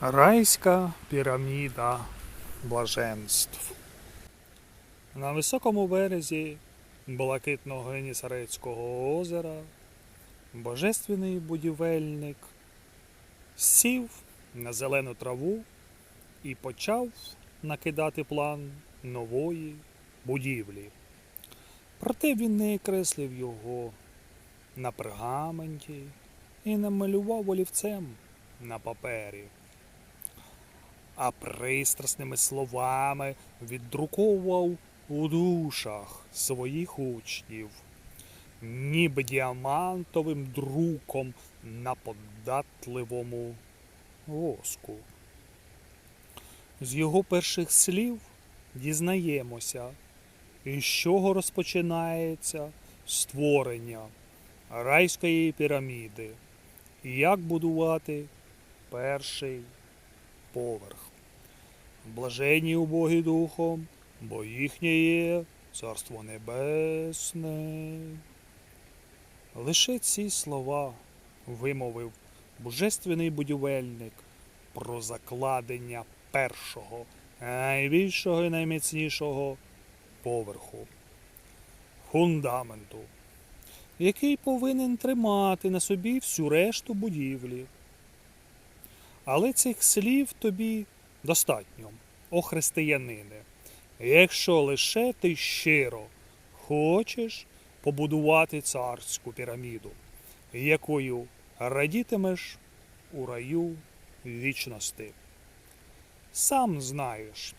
Райська піраміда блаженств. На високому березі блакитного Генісарецького озера божественний будівельник сів на зелену траву і почав накидати план нової будівлі. Проте він не креслив його на пергаменті і не малював олівцем на папері, а пристрасними словами віддруковував у душах своїх учнів, ніби діамантовим друком на податливому воску. З його перших слів дізнаємося, із чого розпочинається створення райської піраміди і як будувати перший поверх. Блаженні убогі духом, бо їхнє є царство небесне. Лише ці слова вимовив божественний будівельник про закладення першого, найбільшого і найміцнішого поверху фундаменту, який повинен тримати на собі всю решту будівлі. Але цих слів тобі достатньо, о християнине, якщо лише ти щиро хочеш побудувати царську піраміду, якою радітимеш у раю вічності. Сам знаєш,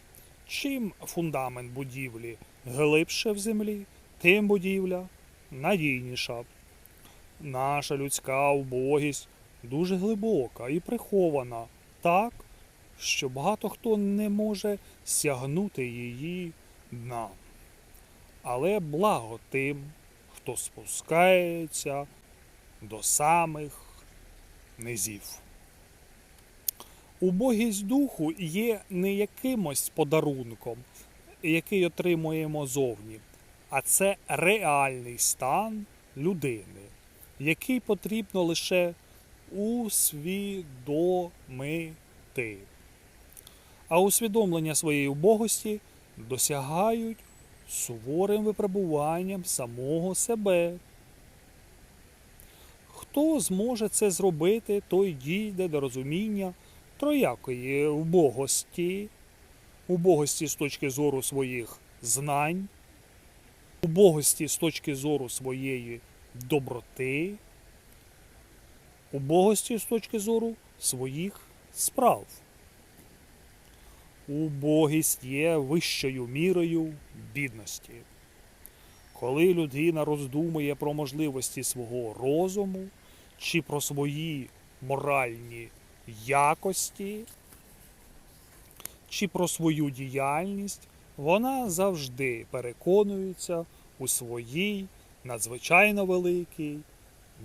чим фундамент будівлі глибше в землі, тим будівля надійніша. Наша людська убогість дуже глибока і прихована так, що багато хто не може сягнути її дна. Але благо тим, хто спускається до самих низів. Убогість духу є не якимось подарунком, який отримуємо зовні, а це реальний стан людини, який потрібно лише усвідомити. А усвідомлення своєї убогості досягають суворим випробуванням самого себе. Хто зможе це зробити, той дійде до розуміння троякої убогості, убогості з точки зору своїх знань, убогості з точки зору своєї доброти, убогості з точки зору своїх справ. Убогість є вищою мірою бідності. Коли людина роздумує про можливості свого розуму чи про свої моральні якості, чи про свою діяльність, вона завжди переконується у своїй надзвичайно великій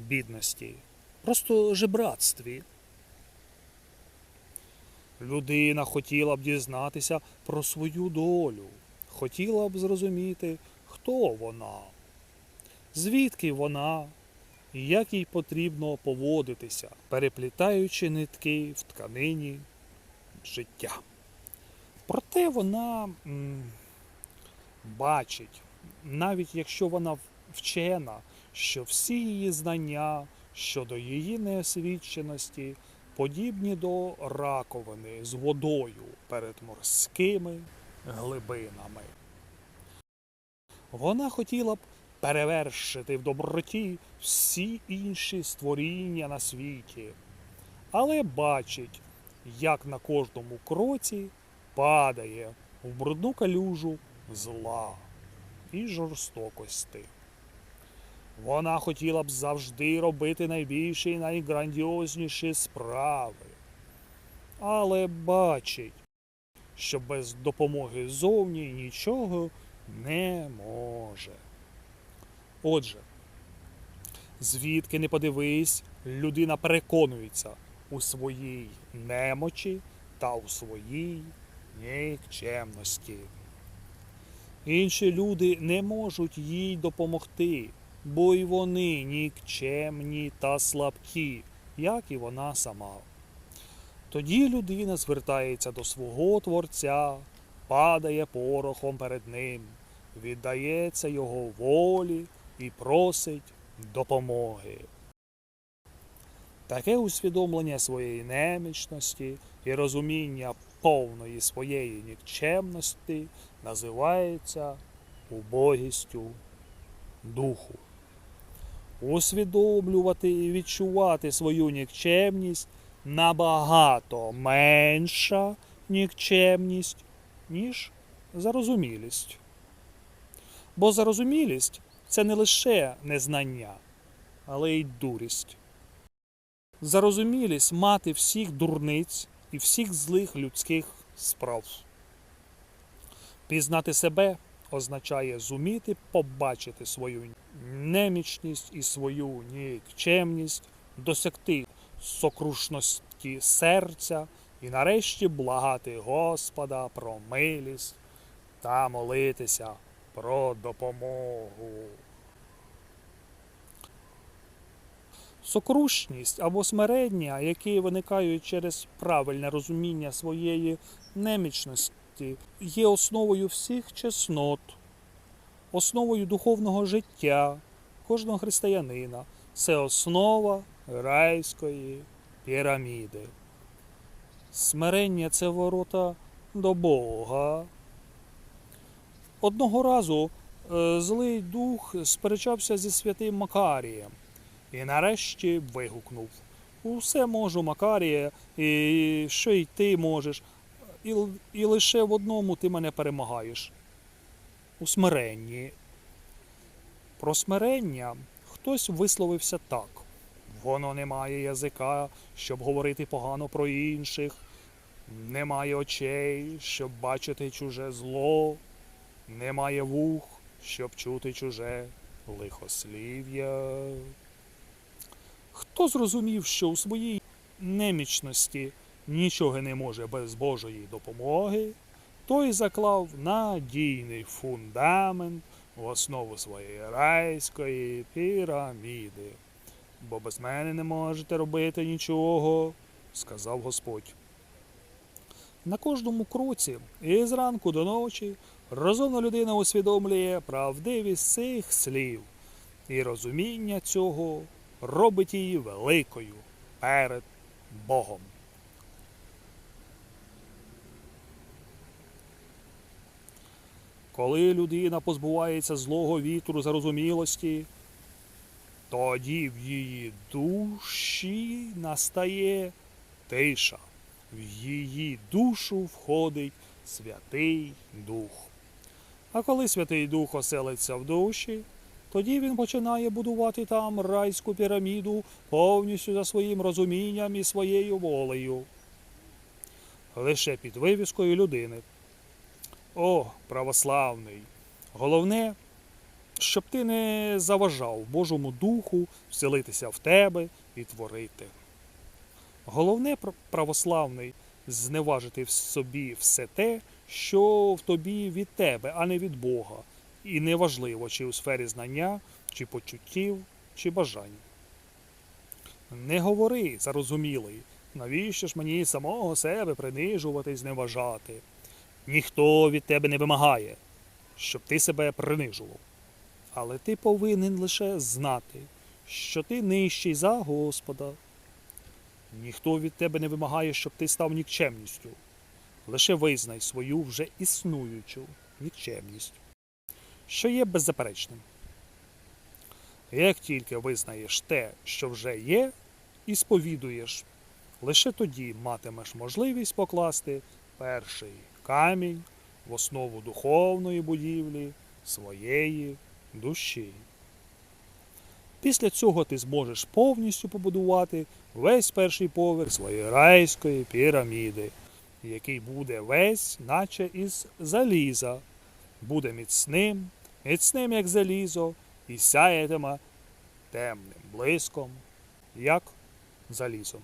бідності, просто жебратстві. Людина хотіла б дізнатися про свою долю, хотіла б зрозуміти, хто вона, звідки вона, і як їй потрібно поводитися, переплітаючи нитки в тканині життя. Проте вона м, бачить, навіть якщо вона вчена, що всі її знання щодо її неосвіченості подібні до раковини з водою перед морськими глибинами. Вона хотіла б перевершити в доброті всі інші створіння на світі, але бачить, як на кожному кроці падає в брудну калюжу зла і жорстокості. Вона хотіла б завжди робити найбільші і найграндіозніші справи, але бачить, що без допомоги зовні нічого не може. Отже, звідки не подивись, людина переконується у своїй немочі та у своїй нікчемності. Інші люди не можуть їй допомогти, бо й вони нікчемні та слабкі, як і вона сама. Тоді людина звертається до свого Творця, падає порохом перед ним, віддається його волі і просить допомоги. Таке усвідомлення своєї немічності і розуміння повної своєї нікчемності називається убогістю духу. Усвідомлювати і відчувати свою нікчемність набагато менша нікчемність, ніж зарозумілість. Бо зарозумілість це не лише незнання, але й дурість. Зарозумілість мати всіх дурниць і всіх злих людських справ. Пізнати себе означає зуміти побачити свою немічність і свою нікчемність, досягти сокрушності серця і нарешті благати Господа про милість та молитися про допомогу. Сокрушність або смирення, які виникають через правильне розуміння своєї немічності, є основою всіх чеснот, основою духовного життя кожного християнина. Це основа райської піраміди. Смирення це ворота до Бога. Одного разу е, злий дух сперечався зі святим Макарієм і нарешті вигукнув: Усе можу, Макаріє, і що й ти можеш, і, і лише в одному ти мене перемагаєш. У смиренні. Про смирення хтось висловився так. Воно не має язика, щоб говорити погано про інших, немає очей, щоб бачити чуже зло, немає вух, щоб чути чуже лихослів'я. Хто зрозумів, що у своїй немічності нічого не може без Божої допомоги, той заклав надійний фундамент в основу своєї райської піраміди. Бо без мене не можете робити нічого, сказав Господь. На кожному кроці і зранку до ночі розумна людина усвідомлює правдивість цих слів, і розуміння цього робить її великою перед Богом. Коли людина позбувається злого вітру зарозумілості, тоді в її душі настає тиша. В її душу входить Святий Дух. А коли Святий Дух оселиться в душі, тоді він починає будувати там райську піраміду повністю за своїм розумінням і своєю волею. Лише під вивіскою людини. О, православний! Головне, щоб ти не заважав Божому Духу вселитися в тебе і творити. Головне, православний, зневажити в собі все те, що в тобі від тебе, а не від Бога. І неважливо, чи у сфері знання, чи почуттів, чи бажань. Не говори, зарозумілий, навіщо ж мені самого себе принижувати і зневажати? Ніхто від тебе не вимагає, щоб ти себе принижував. Але ти повинен лише знати, що ти нижчий за Господа. Ніхто від тебе не вимагає, щоб ти став нікчемністю. Лише визнай свою вже існуючу нікчемність, що є беззаперечним. Як тільки визнаєш те, що вже є, і сповідуєш, лише тоді матимеш можливість покласти перший камінь в основу духовної будівлі своєї душі. Після цього ти зможеш повністю побудувати весь перший поверх своєї райської піраміди, який буде весь, наче із заліза, буде міцним, міцним, як залізо, і сяятиме темним блиском, як залізом.